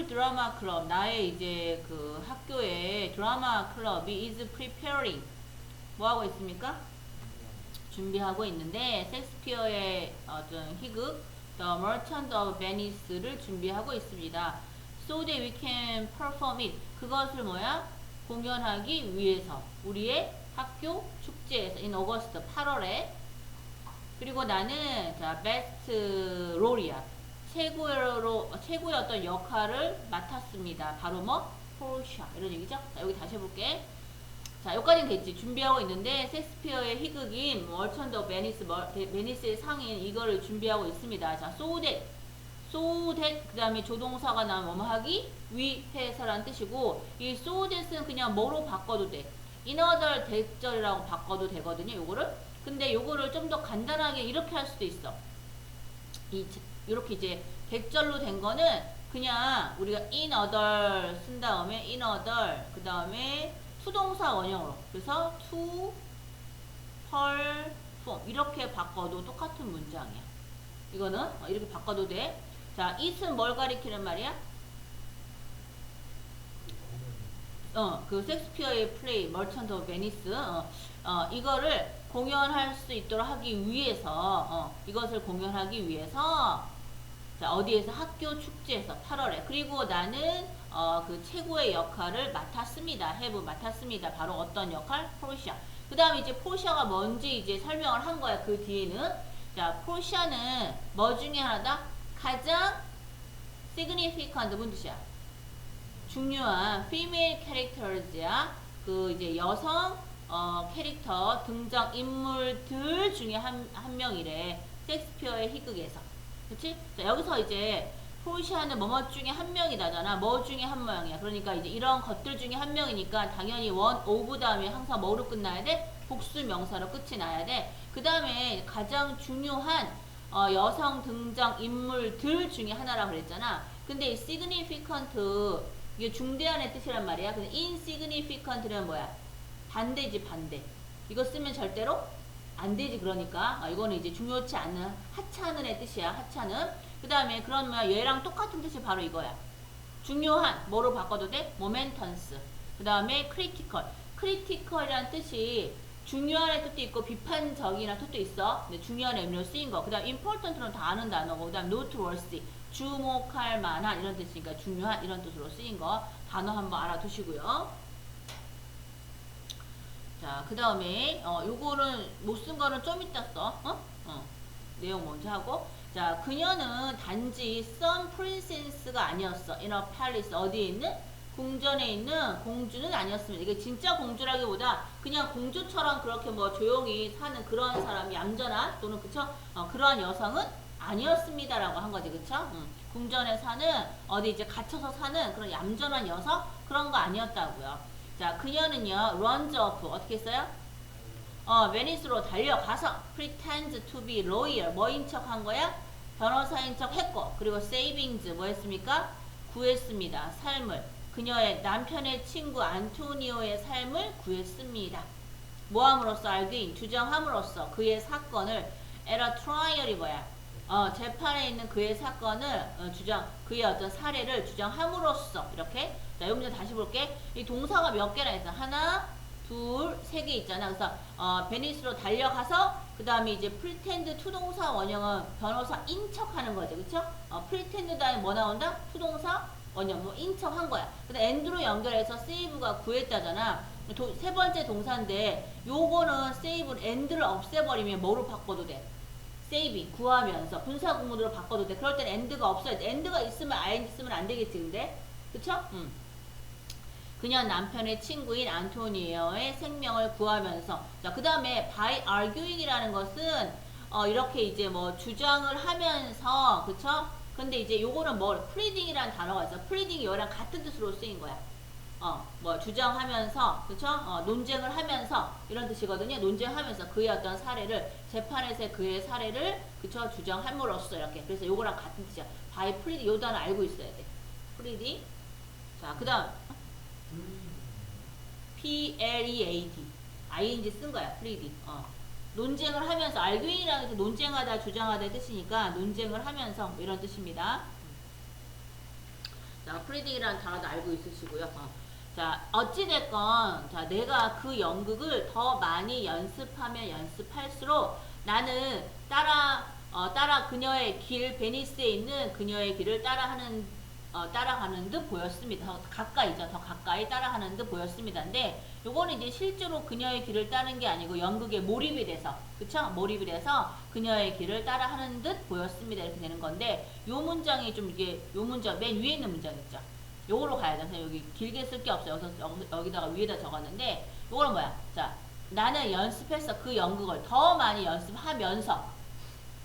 스쿨 드라마 클럽 나의 이제 그 학교의 드라마 클럽이 is preparing 뭐 하고 있습니까? 준비하고 있는데 섹스피어의 어떤 희극 The Merchant of Venice를 준비하고 있습니다. So that we can perform it. 그것을 뭐야? 공연하기 위해서 우리의 학교 축제에서 in August 8월에 그리고 나는 자 베스트 롤이야 최고로 최고의 어떤 역할을 맡았습니다. 바로 뭐 포르샤 이런 얘기죠. 자 여기 다시 해볼게. 자 여기까지는 됐지. 준비하고 있는데 섹스피어의 희극인 월천더 베니스 멀- 베- 베니스의 상인 이거를 준비하고 있습니다. 자 so that 그 다음에 조동사가 나면 뭐 하기 위해서라는 뜻이고 이 that은 그냥 뭐로 바꿔도 돼. 인어덜 대절이라고 바꿔도 되거든요. 요거를 근데 요거를 좀 더 간단하게 이렇게 할 수도 있어. 이 이렇게 이제 백절로 된 거는 그냥 우리가 in other 쓴 다음에 in other 그 다음에 투동사 원형으로 그래서 to perform 이렇게 바꿔도 똑같은 문장이야. 이거는 어, 이렇게 바꿔도 돼. 자, it은 뭘 가리키는 말이야? 어, 그 섹스피어의 플레이, 오브 베니스, 어, 어, 이거를 공연할 수 있도록 하기 위해서, 어, 이것을 공연하기 위해서, 자, 어디에서 학교 축제에서 8월에. 그리고 나는, 어, 그 최고의 역할을 맡았습니다. 해브 맡았습니다. 바로 어떤 역할? 포르샤. 그 다음에 이제 포르샤가 뭔지 이제 설명을 한 거야. 그 뒤에는. 자, 포르샤는 뭐 중에 하나다? 가장 significant 무슨 뜻이야? 중요한 female characters야. 그 이제 여성 어, 캐릭터 등장 인물들 중에 한, 한 명이래. 섹스피어의 희극에서. 그치? 자, 여기서 이제 포르시아는 뭐뭐 중에 한 명이다잖아. 뭐 중에 한 명이야. 그러니까 이제 이런 것들 중에 한 명이니까 당연히 원 오브 다음에 항상 뭐로 끝나야 돼? 복수 명사로 끝이 나야 돼. 그 다음에 가장 중요한 어, 여성 등장 인물들 중에 하나라고 그랬잖아. 근데 이 significant 이게 중대한의 뜻이란 말이야. 근데 insignificant는 뭐야? 반대지 반대. 이거 쓰면 절대로 안 되지 그러니까 아, 이거는 이제 중요치 않은 하찮은의 뜻이야. 하찮은. 그 다음에 그런 뭐야 얘랑 똑같은 뜻이 바로 이거야. 중요한 뭐로 바꿔도 돼? momentous. 그 다음에 critical. critical이라는 뜻이 중요한의 뜻도 있고 비판적이라는 뜻도 있어. 근데 중요한 의미로 쓰인 거. 그 다음 important는 다 아는 단어고 그 다음 noteworthy. 주목할 만한 이런 뜻이니까 중요한 이런 뜻으로 쓰인 거 단어 한번 알아두시고요. 자, 그 다음에 어, 요거는 못 쓴 거는 좀 이따 써. 어? 어. 내용 먼저 하고. 자, 그녀는 단지 some princess가 아니었어. a palace 어디에 있는? 궁전에 있는 공주는 아니었습니다. 이게 진짜 공주라기보다 그냥 공주처럼 그렇게 뭐 조용히 사는 그런 사람이 얌전한 또는 그쵸? 어, 그러한 여성은 아니었습니다라고 한 거지, 그쵸? 음, 궁전에 사는 어디 이제 갇혀서 사는 그런 얌전한 여성 그런 거 아니었다고요. 자, 그녀는요, runs off 어떻게 했어요? 어, 베니스로 달려가서 pretends to be lawyer 뭐인 척 한 거야? 변호사인 척 했고 그리고 savings 뭐 했습니까? 구했습니다. 삶을 그녀의 남편의 친구 안토니오의 삶을 구했습니다. 모함으로써 알게인 주장함으로써 그의 사건을 at a trial이 뭐야? 어, 재판에 있는 그의 사건을 어, 주장 그의 어떤 사례를 주장함으로써 이렇게 자 여기 문 다시 볼게 이 동사가 몇 개나 있어 하나 둘 세 개 있잖아 그래서 어, 베니스로 달려가서 그 다음에 이제 pretend 투동사 원형은 변호사 인척하는 거죠 그쵸 어, pretend 다음에 뭐 나온다 투동사 원형 뭐 인척한 거야 근데 end로 연결해서 save가 구했다잖아 도- 세 번째 동사인데 요거는 save end를 없애버리면 뭐로 바꿔도 돼 saving 구하면서 분사 구문으로 바꿔도 돼. 그럴 땐 end가 없어야 돼. end가 있으면 ing 쓰면 안 되겠지, 근데. 그쵸? 음. 그녀 남편의 친구인 안토니오의 생명을 구하면서. 자, 그 다음에 by arguing이라는 것은, 어, 이렇게 이제 뭐 주장을 하면서, 그쵸? 근데 이제 요거는 뭐, pleading이라는 단어가 있어. pleading이 이거랑 같은 뜻으로 쓰인 거야. 어, 뭐 주장하면서, 그쵸? 어, 논쟁을 하면서 이런 뜻이거든요. 논쟁하면서 그의 어떤 사례를 재판에서의 그의 사례를 그쵸? 주장함으로써 이렇게. 그래서 요거랑 같은 뜻이야. by plead 요 단어 알고 있어야 돼. pleading. 자, 그다음 P L E A D. ing 쓴 거야. pleading. 어. 논쟁을 하면서 arguing이라는 게 논쟁하다, 주장하다 뜻이니까 논쟁을 하면서 뭐 이런 뜻입니다. 자, predict이라는 단어도 알고 있으시고요. 어. 자, 어찌됐건, 자, 내가 그 연극을 더 많이 연습하면 연습할수록 나는 따라, 어, 따라 그녀의 길, 베니스에 있는 그녀의 길을 따라하는, 어, 따라가는 듯 보였습니다. 더 가까이죠. 더 가까이 따라가는 듯 보였습니다. 근데 요거는 이제 실제로 그녀의 길을 따르는 게 아니고 연극에 몰입이 돼서, 그쵸? 몰입이 돼서 그녀의 길을 따라하는 듯 보였습니다. 이렇게 되는 건데, 요 문장이 좀 이게, 요 문장, 맨 위에 있는 문장 있죠? 요거로 가야 돼. 그래서 여기 길게 쓸 게 없어요. 여기서 여기- 여기다가 위에다 적었는데 요거는 뭐야? 자, 나는 연습해서 그 연극을 더 많이 연습하면서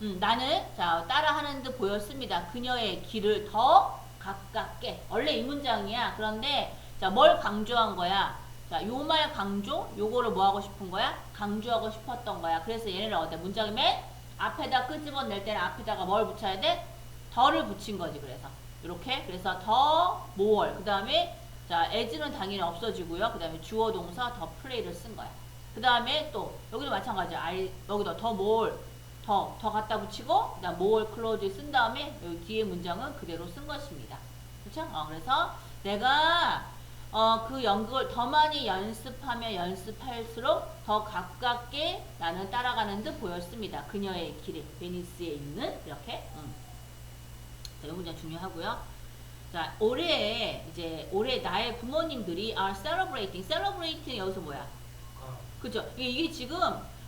음, 나는 자 따라하는 듯 보였습니다. 그녀의 길을 더 가깝게. 원래 이 문장이야. 그런데 자 뭘 강조한 거야? 자, 요 말 강조, 요거를 뭐 하고 싶은 거야? 강조하고 싶었던 거야. 그래서 얘네를 어때? 문장이 맨 앞에다 끄집어낼 때는 앞에다가 뭘 붙여야 돼? 더를 붙인 거지. 그래서 이렇게 그래서 더 more 그 다음에 자 as는 당연히 없어지고요. 그 다음에 주어 동사 더 play를 쓴 거야. 그 다음에 또 여기도 마찬가지야. I, 여기도 더 more 더, 더 갖다 붙이고 그다음 more close 쓴 다음에 여기 뒤에 문장은 그대로 쓴 것입니다. 그렇죠? 어, 그래서 내가 어, 그 연극을 더 많이 연습하면 연습할수록 더 가깝게 나는 따라가는 듯 보였습니다. 그녀의 길에 베니스에 있는 이렇게 음. 자, 이 문장 중요하고요. 자, 올해 이제 올해 나의 부모님들이 are celebrating. celebrating 여기서 뭐야? 아, 그죠? 이게, 이게 지금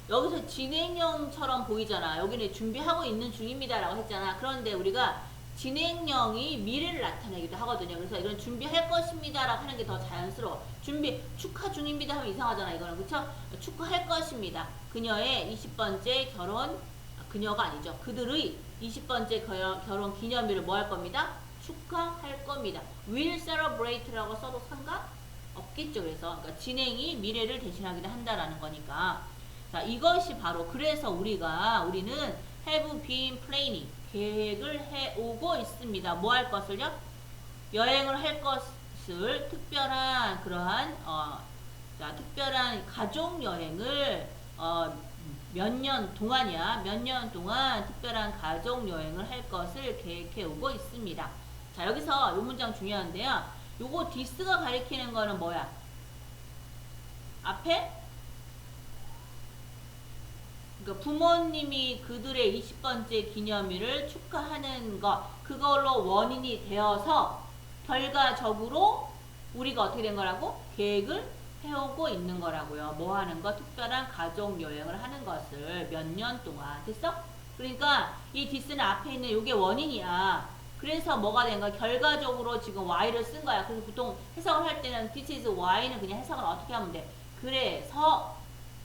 여기서 진행형처럼 보이잖아. 여기는 준비하고 있는 중입니다라고 했잖아. 그런데 우리가 진행형이 미래를 나타내기도 하거든요. 그래서 이런 준비할 것입니다라고 하는 게 더 자연스러워. 준비 축하 중입니다 하면 이상하잖아. 이거는 그쵸? 축하할 것입니다. 그녀의 20번째 결혼 아, 그녀가 아니죠. 그들의 20번째 결혼, 결혼 기념일을 뭐 할 겁니다? 축하할 겁니다. will celebrate라고 써도 상관 없겠죠. 그래서 그러니까 진행이 미래를 대신하기도 한다라는 거니까. 자, 이것이 바로 그래서 우리가 우리는 have been planning 계획을 해 오고 있습니다. 뭐 할 것을요? 여행을 할 것을 특별한 그러한 어, 자, 특별한 가족 여행을 어, 몇 년 동안이야. 몇 년 동안 특별한 가족 여행을 할 것을 계획해 오고 있습니다. 자, 여기서 이 문장 중요한데요. 요거 디스가 가리키는 거는 뭐야? 앞에 그러니까 부모님이 그들의 20번째 기념일을 축하하는 것 그걸로 원인이 되어서 결과적으로 우리가 어떻게 된 거라고 계획을 해오고 있는 거라고요. 뭐 하는 거? 특별한 가족 여행을 하는 것을 몇 년 동안 됐어? 그러니까 이 디스는 앞에 있는 이게 원인이야. 그래서 뭐가 된 거야? 결과적으로 지금 y를 쓴 거야. 그래서 보통 해석을 할 때는 this is y는 그냥 해석을 어떻게 하면 돼? 그래서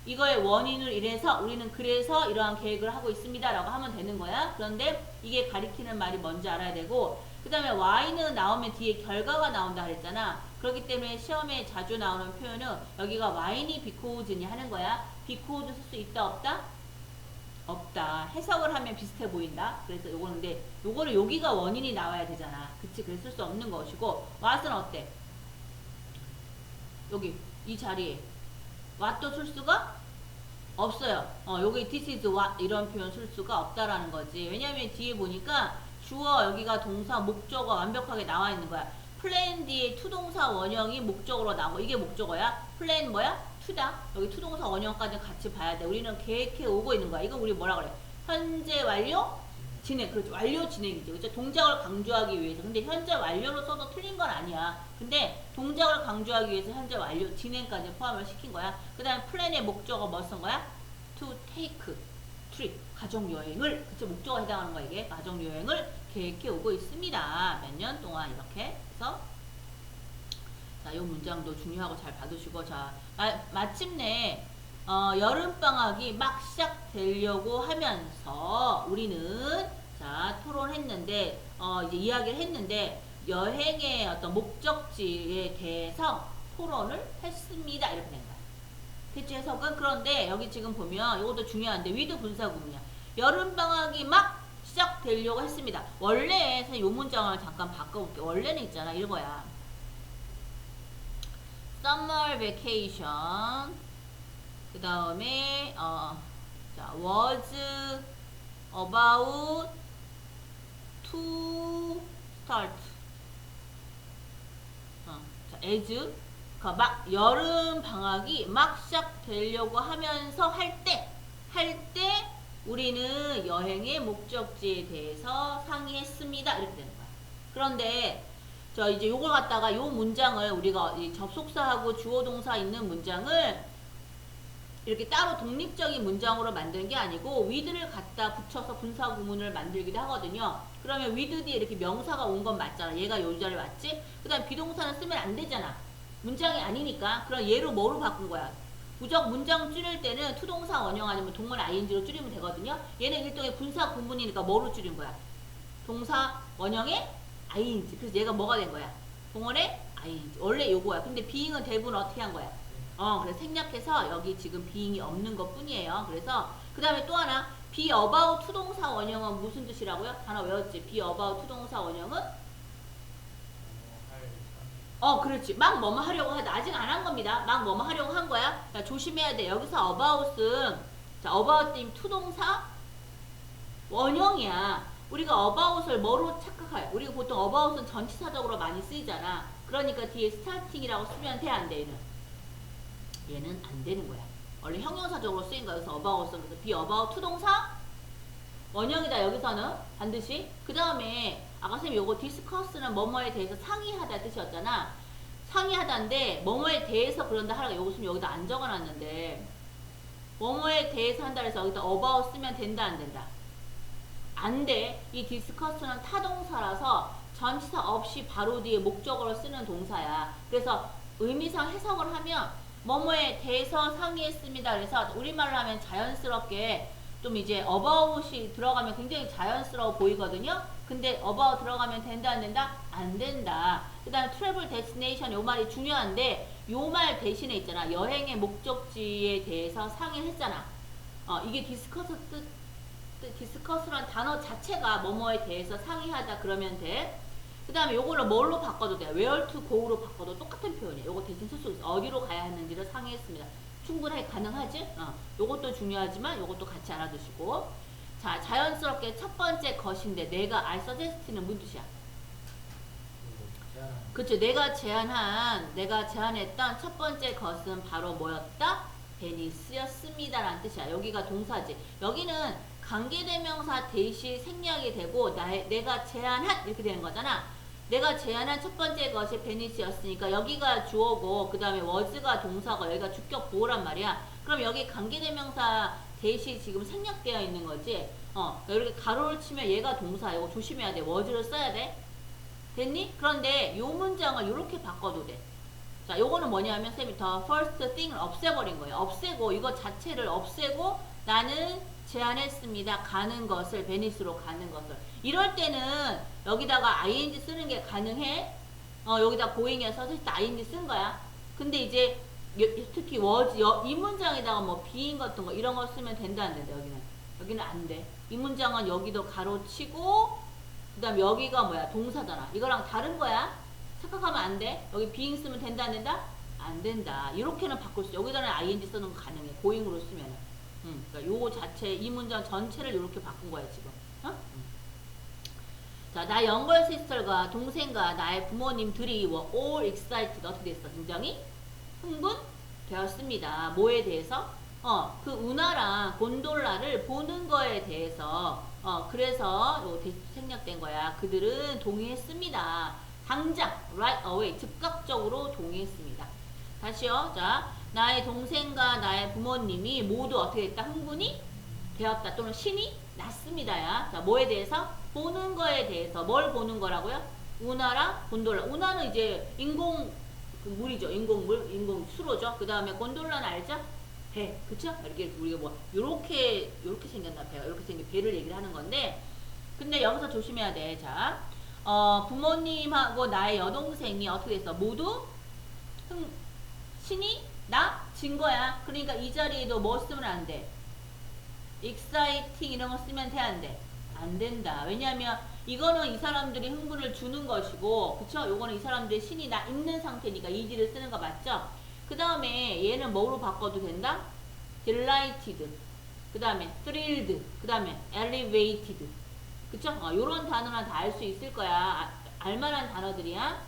이거의 원인을 이래서 우리는 그래서 이러한 계획을 하고 있습니다 라고 하면 되는 거야. 그런데 이게 가리키는 말이 뭔지 알아야 되고 그 다음에 y는 나오면 뒤에 결과가 나온다 그랬잖아. 그렇기 때문에 시험에 자주 나오는 표현은 여기가 y니 because니 하는 거야. because 쓸수 있다 없다? 없다. 해석을 하면 비슷해 보인다. 그래서 요거는 근데 요거를 여기가 원인이 나와야 되잖아. 그치? 그래서 쓸 수 없는 것이고 what은 어때? 여기 이 자리에. what도 쓸 수가 없어요. 어, 여기 this is what 이런 표현 쓸 수가 없다라는 거지. 왜냐면 뒤에 보니까 주어 여기가 동사 목적어 완벽하게 나와 있는 거야. plan 뒤에 투동사 원형이 목적어로 나오고 이게 목적어야. plan 뭐야? 투다. 여기 투동사 원형까지 같이 봐야 돼. 우리는 계획해 오고 있는 거야. 이거 우리 뭐라 그래? 현재 완료? 진행. 그렇죠. 완료 진행이죠. 그렇죠. 동작을 강조하기 위해서. 근데 현재 완료로 써도 틀린 건 아니야. 근데 동작을 강조하기 위해서 현재 완료 진행까지 포함을 시킨 거야. 그 다음에 플랜의 목적어 뭐 쓴 거야? to take trip 가족 여행을 그쵸 목적어 해당하는 거야 이게 가족 여행을 계획해 오고 있습니다. 몇 년 동안 이렇게 해서 자, 이 문장도 중요하고 잘 받으시고 자 마, 마침내 어, 여름 방학이 막 시작되려고 하면서 우리는 자 토론했는데 어, 이제 이야기를 했는데 여행의 어떤 목적지에 대해서 토론을 했습니다 이렇게 된 거야. 대체 해석은 그런데 여기 지금 보면 이것도 중요한데 위드 분사구문이야. 여름 방학이 막 시작되려고 했습니다. 원래 이 문장을 잠깐 바꿔볼게. 원래는 있잖아 이거야. summer vacation 그 다음에 어, 자, was about to start as 그러니까 막 여름 방학이 막 시작되려고 하면서 할 때 할 때 우리는 여행의 목적지에 대해서 상의했습니다. 이렇게 되는 거야. 그런데 저 이제 요걸 갖다가 요 문장을 우리가 이 접속사하고 주어 동사 있는 문장을 이렇게 따로 독립적인 문장으로 만드는 게 아니고 with를 갖다 붙여서 분사 구문을 만들기도 하거든요. 그러면 with 뒤에 이렇게 명사가 온 건 맞잖아. 얘가 요 자리에 왔지? 그 다음 비동사는 쓰면 안 되잖아. 문장이 아니니까. 그럼 얘로 뭐로 바꾼 거야? 부적 문장 줄일 때는 투동사 원형 아니면 동물 ing로 줄이면 되거든요. 얘는 일종의 분사 구문이니까 뭐로 줄인 거야? 동사 원형의 ing. 그래서 얘가 뭐가 된 거야? 동원의 ing. 원래 요거야. 근데 being은 대부분 어떻게 한 거야? 어, 그래서 생략해서 여기 지금 being이 없는 것 뿐이에요. 그래서 그 다음에 또 하나 be about 투동사 원형은 무슨 뜻이라고요? 하나 외웠지? be about 투동사 원형은 어, 그렇지. 막 뭐뭐 하려고 하다. 아직 안 한 겁니다. 막 뭐뭐 하려고 한 거야. 자, 조심해야 돼. 여기서 about은 자, about 님 투동사 원형이야. 우리가 about을 뭐로 착각해요? 우리가 보통 about은 전치사적으로 많이 쓰이잖아. 그러니까 뒤에 starting이라고 쓰면 돼, 안 돼, 얘는? 얘는 안 되는 거야. 원래 형용사적으로 쓰인 거야. 그래서 about은 그래서 be about 투동사? 원형이다 여기서는. 반드시. 그 다음에 아까 선생님 요거 디스커스는 뭐뭐에 대해서 상의하다 뜻이었잖아. 상의하다인데 뭐뭐에 대해서 그런다 하라고 요거 지금 여기다 안 적어놨는데 뭐뭐에 대해서 한다 그래서 여기다 about 쓰면 된다 안 된다? 안 돼. 이 디스커스는 타동사라서 전치사 없이 바로 뒤에 목적어로 쓰는 동사야. 그래서 의미상 해석을 하면 뭐뭐에 대해서 상의했습니다 그래서 우리말로 하면 자연스럽게 좀 이제 about이 들어가면 굉장히 자연스러워 보이거든요. 근데 about 들어가면 된다 안 된다? 안 된다. 그 다음에 travel destination 요 말이 중요한데 요 말 대신에 있잖아. 여행의 목적지에 대해서 상의했잖아. 어, 이게 디스커스 뜻, 뜻 디스커스란 단어 자체가 뭐뭐에 대해서 상의하다 그러면 돼. 그 다음에 요거를 뭘로 바꿔도 돼. where to go로 바꿔도 똑같은 표현이야. 요거 대신 쓸 수 있어. 어디로 가야 하는지를 상의했습니다. 충분하게 가능하지? 어, 요것도 중요하지만 요것도 같이 알아두시고 자 자연스럽게 첫 번째 것인데 내가 I suggest는 무슨 뜻이야? 그쵸 내가 제안한 내가 제안했던 첫 번째 것은 바로 뭐였다? 베니스였습니다 라는 뜻이야 여기가 동사지 여기는 관계대명사 대시 생략이 되고 나의, 내가 제안한 이렇게 되는 거잖아 내가 제안한 첫 번째 것이 베니스였으니까 여기가 주어고 그 다음에 was가 동사고 여기가 주격 보호란 말이야. 그럼 여기 관계대명사 대시 지금 생략되어 있는 거지. 어 이렇게 가로를 치면 얘가 동사 이거 조심해야 돼. was를 써야 돼. 됐니? 그런데 요 문장을 이렇게 바꿔도 돼. 자, 요거는 뭐냐면 쌤이 더 first thing을 없애버린 거예요. 없애고 이거 자체를 없애고 나는 제안했습니다. 가는 것을 베니스로 가는 것을. 이럴 때는 여기다가 ing 쓰는 게 가능해. 어, 여기다 사실 ing 쓴 거야. 근데 이제 여- 특히 여- 이 문장에다가 뭐 being 같은 거 이런 거 쓰면 된다 안 된다 여기는. 여기는 안 돼. 이 문장은 여기도 가로치고 그다음 여기가 뭐야 동사잖아. 이거랑 다른 거야. 착각하면 안 돼. 여기 being 쓰면 된다 안 된다? 안 된다. 이렇게는 바꿀 수. 여기다는 ing 쓰는 거 가능해. going으로 쓰면은. 음, 그러니까 요거 자체 이 문장 전체를 이렇게 바꾼 거야 지금. 어? 음. 자, 나 영걸 시스터가 동생과 나의 부모님들이 were all excited 어떻게 됐어? 굉장히 흥분 되었습니다. 뭐에 대해서? 어, 그 운하랑 곤돌라를 보는 거에 대해서 어, 그래서 요 대- 생략된 거야. 그들은 동의했습니다. 당장 right away 즉각적으로 동의했습니다. 다시요. 자, 나의 동생과 나의 부모님이 모두 어떻게 됐다? 흥분이 되었다. 또는 신이 났습니다야. 자, 뭐에 대해서? 보는 거에 대해서. 뭘 보는 거라고요? 운하랑 곤돌라. 운하는 이제 인공 그 물이죠. 인공물, 인공 수로죠. 그 다음에 곤돌라는 알죠? 배, 그쵸? 이렇게 우리가 뭐 요렇게 요렇게 생겼나 배가 이렇게 생긴 배를 얘기를 하는 건데, 근데 여기서 조심해야 돼. 자, 어, 부모님하고 나의 여동생이 어떻게 됐어? 모두 흥, 신이 나 진 거야. 그러니까 이 자리에도 뭐 쓰면 안 돼? exciting 이런 거 쓰면 돼, 안 돼? 안 된다. 왜냐하면 이거는 이 사람들이 흥분을 주는 것이고, 그쵸? 요거는 이 사람들의 신이 나 있는 상태니까 이지를 쓰는 거 맞죠? 그 다음에 얘는 뭐로 바꿔도 된다? delighted. 그 다음에 thrilled. 그 다음에 elevated. 그쵸? 어, 요런 단어나 다알 수 있을 거야. 아, 알만한 단어들이야.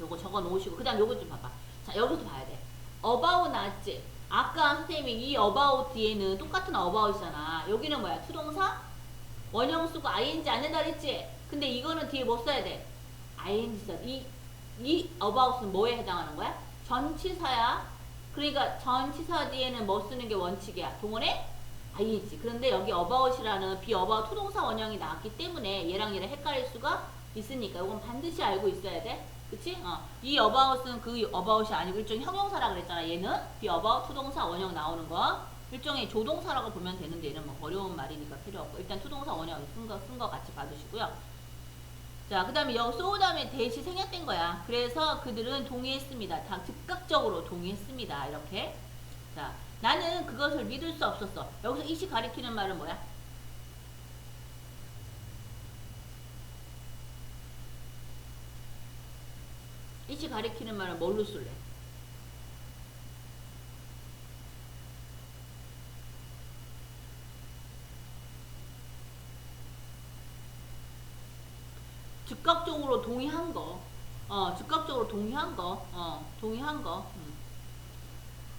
요거 적어 놓으시고 그 다음 요거 좀 봐봐 자 여기서 봐야 돼 about 나왔지? 아까 선생님이 이 about 뒤에는 똑같은 about이잖아. 여기는 뭐야? 투동사? 원형 쓰고 ing 안 된다 그랬지? 근데 이거는 뒤에 뭐 써야 돼? ing 써. 이, 이 about은 뭐에 해당하는 거야? 전치사야. 그러니까 전치사 뒤에는 뭐 쓰는 게 원칙이야? 동원에 ing 그런데 여기 be about 투동사 원형이 나왔기 때문에 얘랑 얘랑 헷갈릴 수가 있으니까 이건 반드시 알고 있어야 돼 그치? 어. 이 about은 그 about이 아니고 일종의 형용사라 그랬잖아. 얘는 be about 투동사 원형 나오는 거. 일종의 조동사라고 보면 되는데 얘는 뭐 어려운 말이니까 필요 없고 일단 투동사 원형 쓴거 쓴 거 같이 봐두시고요. 자, 그 다음에 여기 소 다음에 대시 생략된 거야. 그래서 그들은 동의했습니다. 다 즉각적으로 동의했습니다. 이렇게. 자, 나는 그것을 믿을 수 없었어. 여기서 이시 가리키는 말은 뭐야? 이시 가리키는 말은 뭘로 쓸래? 즉각적으로 동의한 거. 어, 즉각적으로 동의한 거. 어, 동의한 거. 음.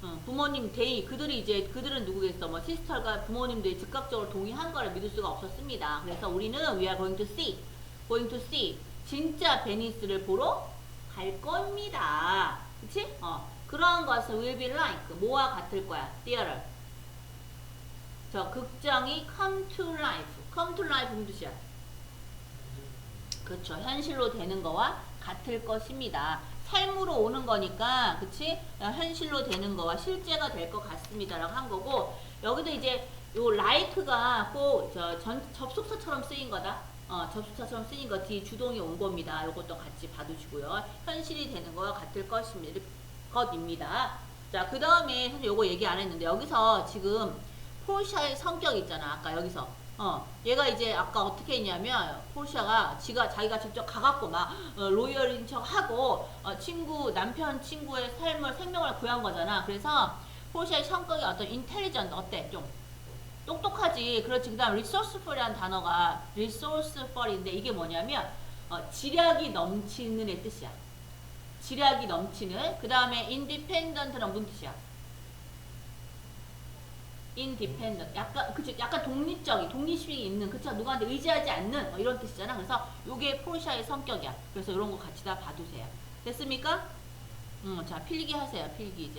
어, 부모님 데이 그들이 이제 그들은 누구겠어 뭐 시스터가 부모님들이 즉각적으로 동의한 거를 믿을 수가 없었습니다. 그래서 우리는 we are going to see, going to see 진짜 베니스를 보러 갈 겁니다. 그치? 어, 그러한 것은 will be like 뭐와 같을 거야? theater. 저 극장이 come to life, come to life 무슨 뜻이야? 그렇죠. 현실로 되는 거와 같을 것입니다. 삶으로 오는 거니까, 그치? 어, 현실로 되는 거와 실제가 될 것 같습니다 라고 한 거고, 여기도 이제 요 like가 꼭저 전, 접속사처럼 쓰인 거다. 어, 접속사처럼 쓰인 거 뒤에 주동이 온 겁니다. 요것도 같이 봐두시고요. 현실이 되는 거와 같을 것입니다. 것입니다. 자, 그 다음에 사실 요거 얘기 안 했는데, 여기서 지금 포르샤의 성격 있잖아. 아까 여기서. 어, 얘가 이제 아까 어떻게 했냐면 포르샤가 지가 자기가 직접 가갖고 막 어, 로열인 척 하고 어, 친구 남편 친구의 삶을 생명을 구한 거잖아. 그래서 포르샤의 성격이 어떤 인텔리전트 어때? 좀 똑똑하지. 그렇지. 그 다음 resourceful이라는 단어가 resourceful인데 이게 뭐냐면 어, 지략이 넘치는 의 뜻이야. 지략이 넘치는. 그 다음에 independent는 무슨 뜻이야? independent 약간 그치 약간 독립적인 독립심이 있는 그쵸 누구한테 의지하지 않는 뭐 이런 뜻이잖아 그래서 요게 포르샤의 성격이야 그래서 이런 거 같이 다 봐두세요 됐습니까? 음자 필기 하세요 필기 이제